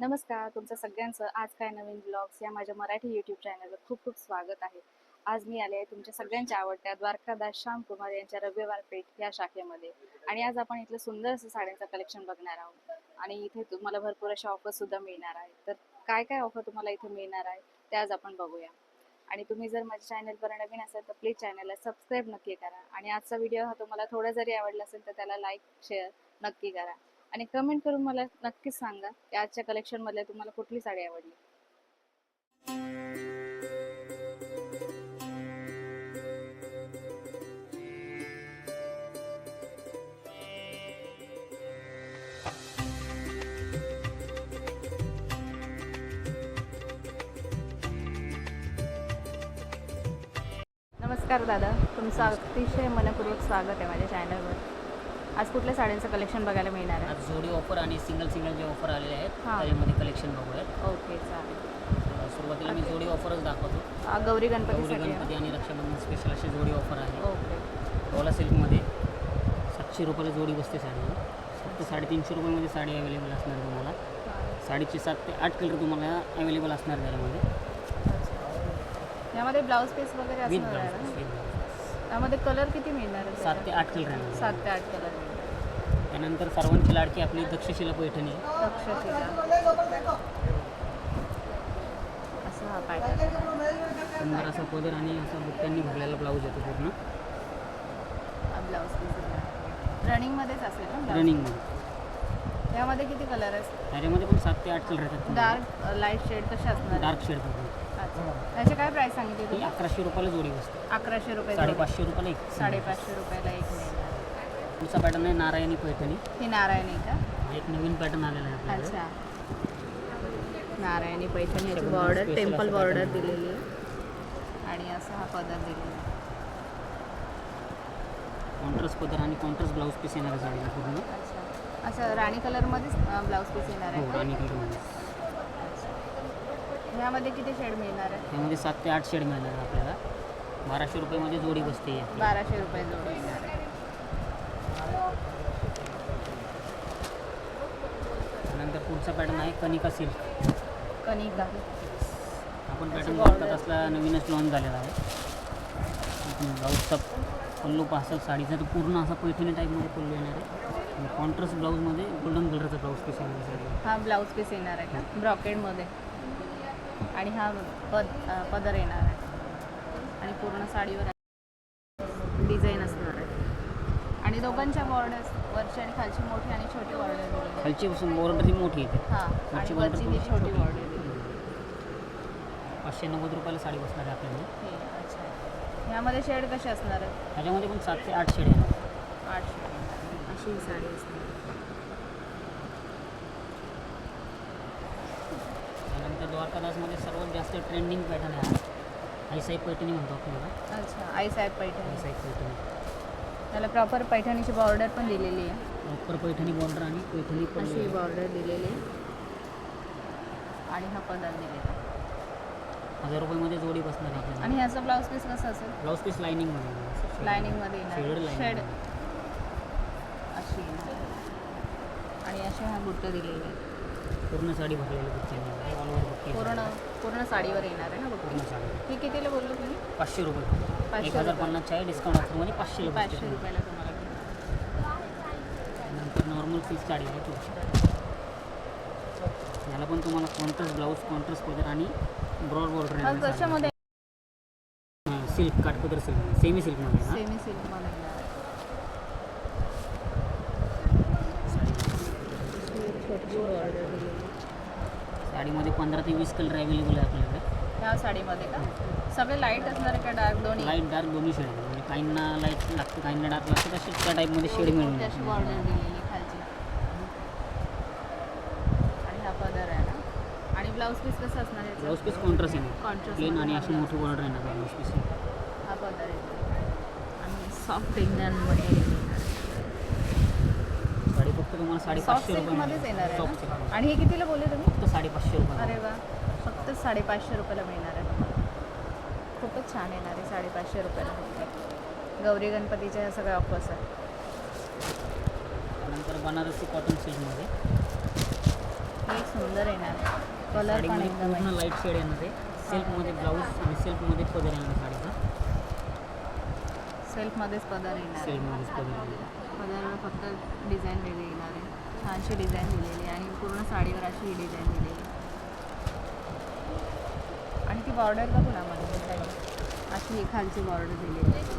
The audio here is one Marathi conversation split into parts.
नमस्कार. तुमचं सगळ्यांचं आज काय नवीन ब्लॉग्स या माझ्या मराठी यूट्यूब चॅनलवर खूप खूप स्वागत आहे. आज मी आले आहे तुमच्या सगळ्यांच्या आवडत्या द्वारकादास श्यामकुमार यांच्या रविवार पेठ या शाखेमध्ये. आणि आज आपण इथलं सुंदर असं साड्यांचं कलेक्शन बघणार आहोत. आणि इथे तुम्हाला भरपूर अशा ऑफर सुद्धा मिळणार आहेत. तर काय काय ऑफर तुम्हाला इथे मिळणार आहे ते आज आपण बघूया. आणि तुम्ही जर माझ्या चॅनलवर नवीन असाल तर प्लीज चॅनलला सबस्क्राईब नक्की करा. आणि आजचा व्हिडिओ हा तुम्हाला थोडा जरी आवडला असेल तर त्याला लाईक शेअर नक्की करा. आणि कमेंट करून मला नक्कीच सांगा की आजच्या कलेक्शन मधल्या तुम्हाला कुठली साडी आवडली? नमस्कार दादा तुमचं अतिशय मनपूर्वक स्वागत आहे माझ्या चॅनलवर आज कुठल्या साड्यांचं कलेक्शन बघायला मिळणार आहे? आज जोडी ऑफर आणि सिंगल सिंगल जे ऑफर आलेले आहेत हां. त्याच्यामध्ये कलेक्शन बघूयात. ओके चालेल. सुरुवातीला मी जोडी ऑफरच दाखवतो. आ, गौरी गौरी गणपतीसाठी गणपती आणि रक्षाबंधन स्पेशल अशी जोडी ऑफर आहे. ओके. ओला सिल्कमध्ये सातशे रुपयाला जोडी बसते साडी. फक्त साडेतीनशे रुपयामध्ये साडी अवेलेबल असणार तुम्हाला. साडीचे सात ते आठ कलर तुम्हाला अवेलेबल असणार त्याच्यामध्ये. यामध्ये ब्लाऊज पीस वगैरे विथ असणार आहे ब्लाऊज ना यामध्ये कलर किती मिळणार आहे सात ते आठ कलर आहे सात ते आठ कलर त्यानंतर सर्वांची लाडकी आपली दक्षशिला पैठणी. आहे. असा हा पॅटर्न सुंदर असा पदर आणि असा बुट्ट्यांनी भरलेला ब्लाऊज येतो पूर्ण. ब्लाऊज पीस रनिंगमध्येच असेल ना blouse? रनिंगमध्ये यामध्ये किती कलर आहेत? त्याच्यामध्ये पण सात ते आठ कलर येतात डार्क लाइट शेड कसे असणार? डार्क शेड अच्छा. त्याचे काय प्राइस सांगितली ही तुम्ही? अकराशे रुपयाला जोडी बसते. अकराशे रुपये जोडी. साडेपाचशे रुपयाला एक साडेपाचशे रुपयाला एक मिळणार पुढचा पॅटर्न आहे नारायणी पैठणी. ही नारायणी का? हा एक नवीन पॅटर्न आलेला आहे आपल्याकडे. अच्छा. नारायणी पैठणी याची सगळं बॉर्डर special टेम्पल असं बॉर्डर pattern. दिलेली आहे. आणि असा हा पदर दिलेला आहे. कॉन्ट्रास्ट पदर आणि कॉन्ट्रास्ट ब्लाऊज पीस येणार आहे साडीला पूर्ण. अच्छा. असं राणी कलरमध्येच ब्लाऊज पीस येणार हो आहे का? आणि कलरमध्ये ह्यामध्ये किती शेड मिळणार आहे? त्यामध्ये सात ते आठ शेड मिळणार आहे आपल्याला. बाराशे रुपयामध्ये जोडी बसते. बाराशे रुपये जोडी येणार आहे. त्यानंतर पुढचा पॅटर्न आहे कनिका सिल्क कनिका आपण पॅटर्न. बघतात असला नवीनच लॉन्च झालेला आहे. ब्लाऊजचा पल्लू पाहसाल साडीचा तर पूर्ण असा पैठणी टाईपमध्ये पल्लू येणार आहे. आणि कॉन्ट्रास्ट ब्लाऊजमध्ये गोल्डन कलरचा ब्लाऊज पीस येणार आहे. हा ब्लाऊज पीस येणार आहे का? ब्रॉकेडमध्ये आणि हा पद पदर येणार आहे. आणि पूर्ण साडीवर डिझाईन असणार आहे. आणि दोघांच्या बॉर्डर्स वरची आणि खालची मोठी आणि छोटी बॉर्डर खालची बॉर्डर ही मोठी येते. हां आणि वरची ती छोटी. बॉर्डर पाचशे नव्वद रुपयाला साडी बसणार आहे आपल्याला. अच्छा. ह्यामध्ये शेड कसे असणार आहेत त्याच्यामध्ये पण सात ते आठ शेड आहे आठ शेड अशी ही साडी असणार त्यानंतर द्वारकादासमध्ये सर्वात जास्त ट्रेंडिंग पॅटर्न आहे हा. आईसाई पैठणी म्हणतो आपण याला. अच्छा आईसाहेब पैठणी. आईसाई पैठणी. त्याला प्रॉपर पैठणीची बॉर्डर पण दिलेली आहे. प्रॉपर पैठणी बॉर्डर आणि पैठणी पण अशी बॉर्डर दिलेली आहे. आणि हा पदर दिलेला आहे. हजार रुपयामध्ये जोडी बसणार आहे आपल्याला. आणि ह्याचा ब्लाऊज पीस कसा असेल? ब्लाऊज पीस लाईनिंगमध्ये लायनिंगमध्ये शेडेड येणार. शेड लाईनिंग अशी येणार आणि असे हा बुट्ट दिलेले आहे पूर्ण साडी भरलेली बुट्टी ऑल ओव्हर बुट्टी पूर्ण पूर्ण साडीवर येणार आहे ना पूर्ण साडी ही कितीला बोललो तुम्ही? पाचशे रुपये. एक हजार. पन्नासच्या आहे डिस्काउंट ऑफरमध्ये पाचशे रुपये पाचशे रुपयाला तुम्हाला. नंतर नॉर्मल पीस साडी आहे ती याला पण तुम्हाला कॉन्ट्रास्ट ब्लाऊज कॉन्ट्रास्ट पदर आणि ब्रॉड बॉर्डर कशामध्ये? सिल्क काठपदर सिल्क सेमी सिल्कमध्ये हा सेमी सिल्कमध्ये येणार आहे. छोटी बॉर्डर दिलेली साडीमध्ये पंधरा ते वीस कलर अवेलेबल आहे आपल्याकडे. ह्या साडीमध्ये का? सगळे लाइट असणार का डार्क दोन्ही? लाइट डार्क दोन्ही शेड म्हणजे काहींना लाइट लागते काहींना डार्क लागते. तसे त्या टाईपमध्ये शेड मिळून बॉर्डर दिलेली खालची. आणि हा पदर आहे ना? आणि ब्लाऊज पीस कसं असणार आहे ब्लाऊज पीस कॉन्ट्रास्ट येणार प्लेन आणि अशी मोठी बॉर्डर येणार ब्लाऊज पीस हा पदर आहे. आणि सॉफ्ट इंग्लंडमध्ये साडी. फक्त तुम्हाला साडेपाचशे सिल्कमध्येच येणार आहे आणि हे कितीला बोलले तुम्ही? फक्त साडेपाचशे रुपये अरे वा. फक्त साडेपाचशे रुपयाला मिळणार आहे. खूपच छान येणार आहे साडेपाचशे रुपयाला. फक्त गौरी गणपतीच्या ह्या सगळ्या ऑफर्स आहेत. त्यानंतर बनारसी कॉटन सिल्कमध्ये हे सुंदर येणार कलर पण एकदम पूर्ण आहे. लाइट शेड येणार आहे. सिल्कमध्ये ब्लाऊज आणि सिल्कमध्ये पदर येणार आहे साडीचा. सेल्फमध्येच पदर येणार आहे. सिल्कमध्येच पदर येणार आहे. पदरावर फक्त डिझाईन वेगळी येणार आहे. छानशी डिझाईन दिलेली आहे. आणि पूर्ण साडीवर अशी ही डिझाईन दिलेली आहे. आणि ती बॉर्डर का तुला मध्ये अशी ही खालची बॉर्डर दिलेली आहे.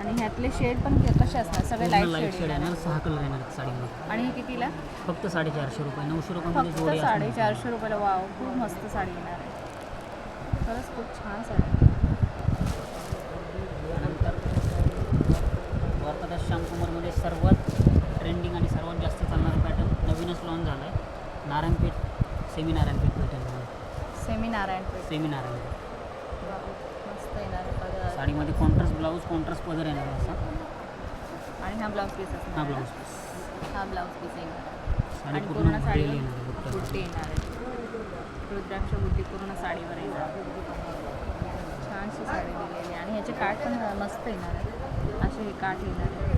आणि ह्यातले शेड पण कसे असणार? सगळे लाइट लाइट शेड येणार. सहा कलर येणार साडीमध्ये. आणि हे कितीला? फक्त साडेचारशे रुपये. नऊशे रुपयामध्ये फक्त. साडेचारशे रुपयाला. वाव खूप मस्त साडी येणार आहे. खरंच खूप छान साडी आहे. त्यानंतर द्वारकादास श्यामकुमारमध्ये सर्वात ट्रेंडिंग आणि सर्वात जास्त चालणारा पॅटर्न नवीनच लॉन्च झाला आहे Narayanpeth semi Narayanpeth pattern semi Narayanpeth semi Narayanpeth मस्त येणार आहे साडीमध्ये कॉन्ट्रास्ट ब्लाऊज कॉन्ट्रास्ट पदर येणार आहे असा. आणि हा ब्लाऊज पीस हा असणार ब्लाऊज. पीस हा ब्लाऊज पीस येणार. साडी आणि पूर्ण साडीवर येणार आहे बुट्ट्यावर. बुट्टी येणार आहे. रुद्राक्ष बुट्टी पूर्ण साडीवर येणार छानशी साडी दिलेली आहे. आणि ह्याचे काठ पण मस्त येणार आहे. असे हे काठ येणार आहे.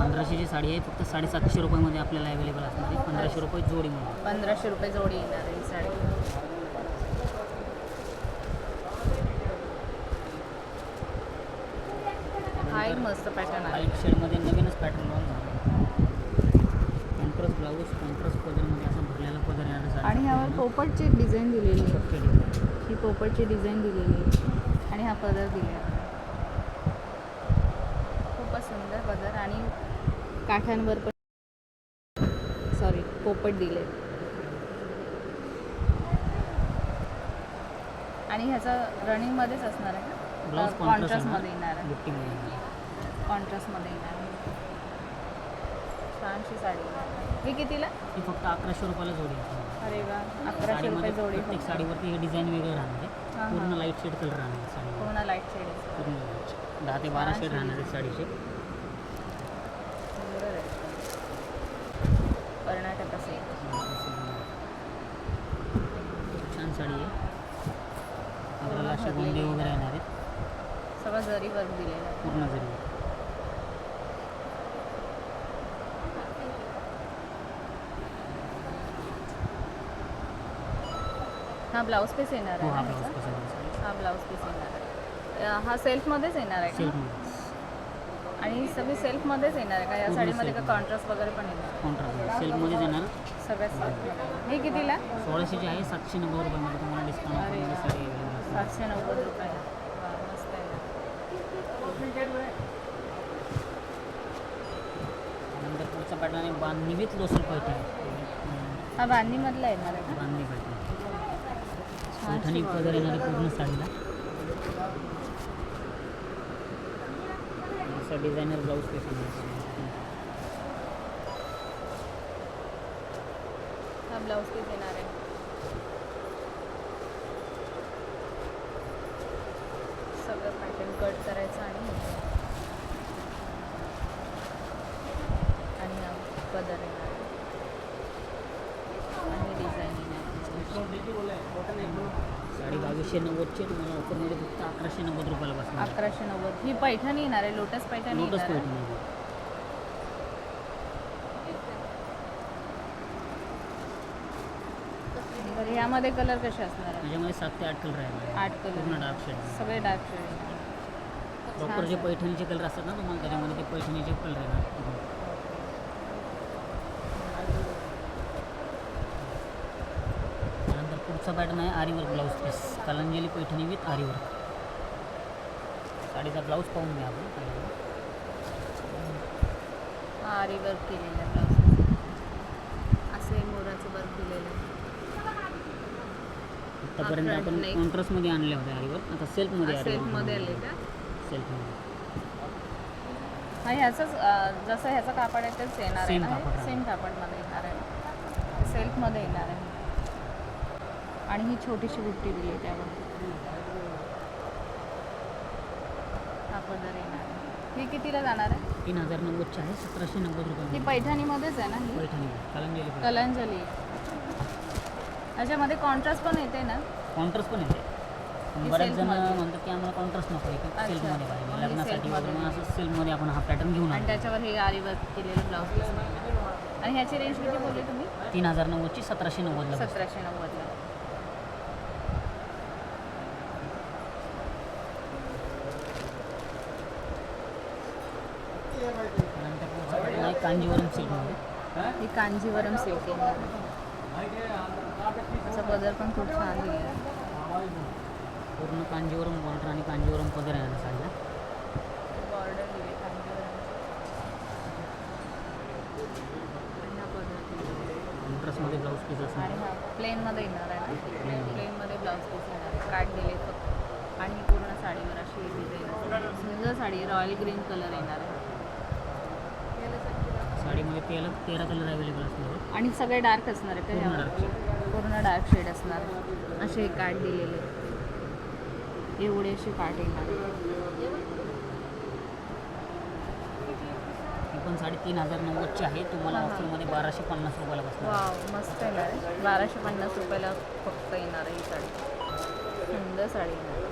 पंधराशेची साडी आहे. फक्त साडेसातशे रुपयामध्ये आपल्याला अवेलेबल असणार आहे. पंधराशे रुपये जोडीमध्ये. पंधराशे रुपये जोडी येणार आहे ही साडी. हा एक मस्त पॅटर्न आहे. लाइट शेडमध्ये नवीनच पॅटर्न कॉन्ट्रास्ट ब्लाऊज कॉन्ट्रास्ट पदरमध्ये असा भरलेला पदर येणार आणि साडीचा. पोपटची डिझाईन दिलेली आहे. ही पोपटची डिझाईन दिलेली आहे. आणि हा पदर दिला आहे. खूपच सुंदर पदर आणि काठांवर पण सॉरी पोपट दिले. आणि ह्याचं रनिंगमध्येच असणार आहे कॉन्ट्रास्टमध्ये येणार आहे. येणार. कॉन्ट्रास्टमध्ये येणार आहे. छानशी साडी. ही कितीला? ही फक्त अकराशे रुपयाला जोडी अरे वा अकराशे रुपये जोडी प्रत्येक फक्त. साडीवरती हे डिझाईन वेगळं राहणार आहे. पूर्ण. लाइट शेड कलर राहणार आहे पूर्ण लाइट शेड पूर्ण. दहा ते बारा शेड राहणार आहे साडीचे सुंदर आहे कर्नाटक असेल खूप छान साडी आहे. आपल्याला असे गोंडे. वगैरे येणार आहेत. सगळं जरी वर्क दिलेलं आहे. पूर्ण जरी हा ब्लाऊज पीस येणार हो आहे हा ब्लाऊज हा पीस येणार आहे. हा सेल्फमध्येच येणार आहे आणि सगळी सेल्फमध्येच येणार आहे का? या साडीमध्ये का. कॉन्ट्रास्ट वगैरे पण येणार? कॉन्ट्रास्ट सिल्कमध्येच येणार. सगळ्याच silk. हे कितीला? सोळाशेची आहे सातशे नव्वद रुपयामध्ये तुम्हाला डिस्काउंट अरे साडी सातशे नव्वद रुपये. वा, मस्त आहे. नंतर पुढचा पॅटर्न आहे बांधणी विथ लोसल पैठणी. हा बांधणीमधला येणार आहे का? बांधणी पैठणी. पैठणी. पदर येणार पूर्ण साडीला. असं डिझायनर ब्लाऊज पीस हा ब्लाऊज पीस येणार आहे सगळं पॅटर्न कट करायचं आणि हे. आणि हा पदर येणार आहे. आणि डिझाईन येणार आहे. साडी बावीसशे नव्वदची आहे. तुम्हाला ऑफरमध्ये फक्त अकराशे नव्वद रुपयाला बसणार अकराशे नव्वद. ही पैठणी येणार आहे लोटस पैठणी लोटस येणार आहे. पैठणी बरं ह्यामध्ये कलर कसे असणार आहे त्याच्यामध्ये सात ते आठ कलर आहे आठ पूर्ण कलर डार्क शेड सगळे डार्क शेड प्रॉपर जे पैठणीचे कलर असतात ना तुम्हाला त्याच्यामध्ये ते पैठणीचे कलर येणार पुढचा पॅटर्न आहे आरीवर्क ब्लाऊज पीस कलंजली पैठणी विथ आरीवर्क साडीचा ब्लाऊज पाहून घ्या आपण पहिल्यांदा. आरी वर्क केलेलं ब्लाऊज असे मोराचं वर्क दिलेलं आतापर्यंत आपण. कॉन्ट्रास्टमध्ये आणले होते आरीवर्क आता सेल्फमध्ये सेल्फमध्ये आले का सेल्फमध्ये हा ह्याचंच जसं ह्याचं कापड आहे तेच येणार आहे. सेम कापडमध्ये येणार आहे. सेल्फमध्ये येणार आहे. आणि ही छोटीशी बुट्टी दिली आहे त्यावर. हा येणार आहे. ही कितीला जाणार आहे? तीन हजार नव्वदची आहे सतराशे नव्वद ही रुपये पैठणीमध्येच आहे ना ही? पैठणी कलंजली पैठणी. कलांजली. याच्यामध्ये कॉन्ट्रास्ट पण येते ना? कॉन्ट्रास्ट पण येते. की बऱ्याच जण? म्हणतात की आम्हाला कॉन्ट्रास्ट नको आहे अच्छा. सिल्कमध्ये पाहिजे. Only लग्नासाठी. वगैरे मग असं सिल्कमध्ये आपण हा पॅटर्न घेऊन आणि आलो. त्याच्यावर हे आरी वर्क केलेलं ब्लाऊज आणि ह्याची रेंज किती बोलले तुम्ही? तीन हजार नव्वदची सतराशे नव्वदला बसते. सतराशे नव्वदला. कांजीवरम सिल्कमध्ये ही कांजीवरम सिल्क आहे. त्याचा पदर पण खूप छान आहे. पूर्ण कांजीवरम बॉर्डर आणि कांजीवरम पदर आहे ना साडीला बॉर्डर दिली कॉन्ट्रास्टमध्ये ब्लाऊज पीस असणार. प्लेनमध्ये येणार आहे ना. प्लेनमध्ये ब्लाऊज पीस येणार आहे. काट दिले फक्त. आणि पूर्ण साडीवर अशी डिझाईन सुंदर साडी रॉयल ग्रीन कलर येणार आहे. साडीमध्ये तेरा तेरा कलर अवेलेबल असणार. आणि सगळे डार्क असणार आहे का पूर्ण ह्यावर? डार्क शेड असणार. असे काट दिलेले एवढे असे काट येणार ही पण साडी तीन हजार नव्वदची आहे तुम्हाला हा, हा. ऑफरमध्ये बाराशे पन्नास रुपयाला बसणार. वाव मस्त येणार आहे बाराशे पन्नास रुपयाला फक्त येणार आहे ही साडी सुंदर साडी येणार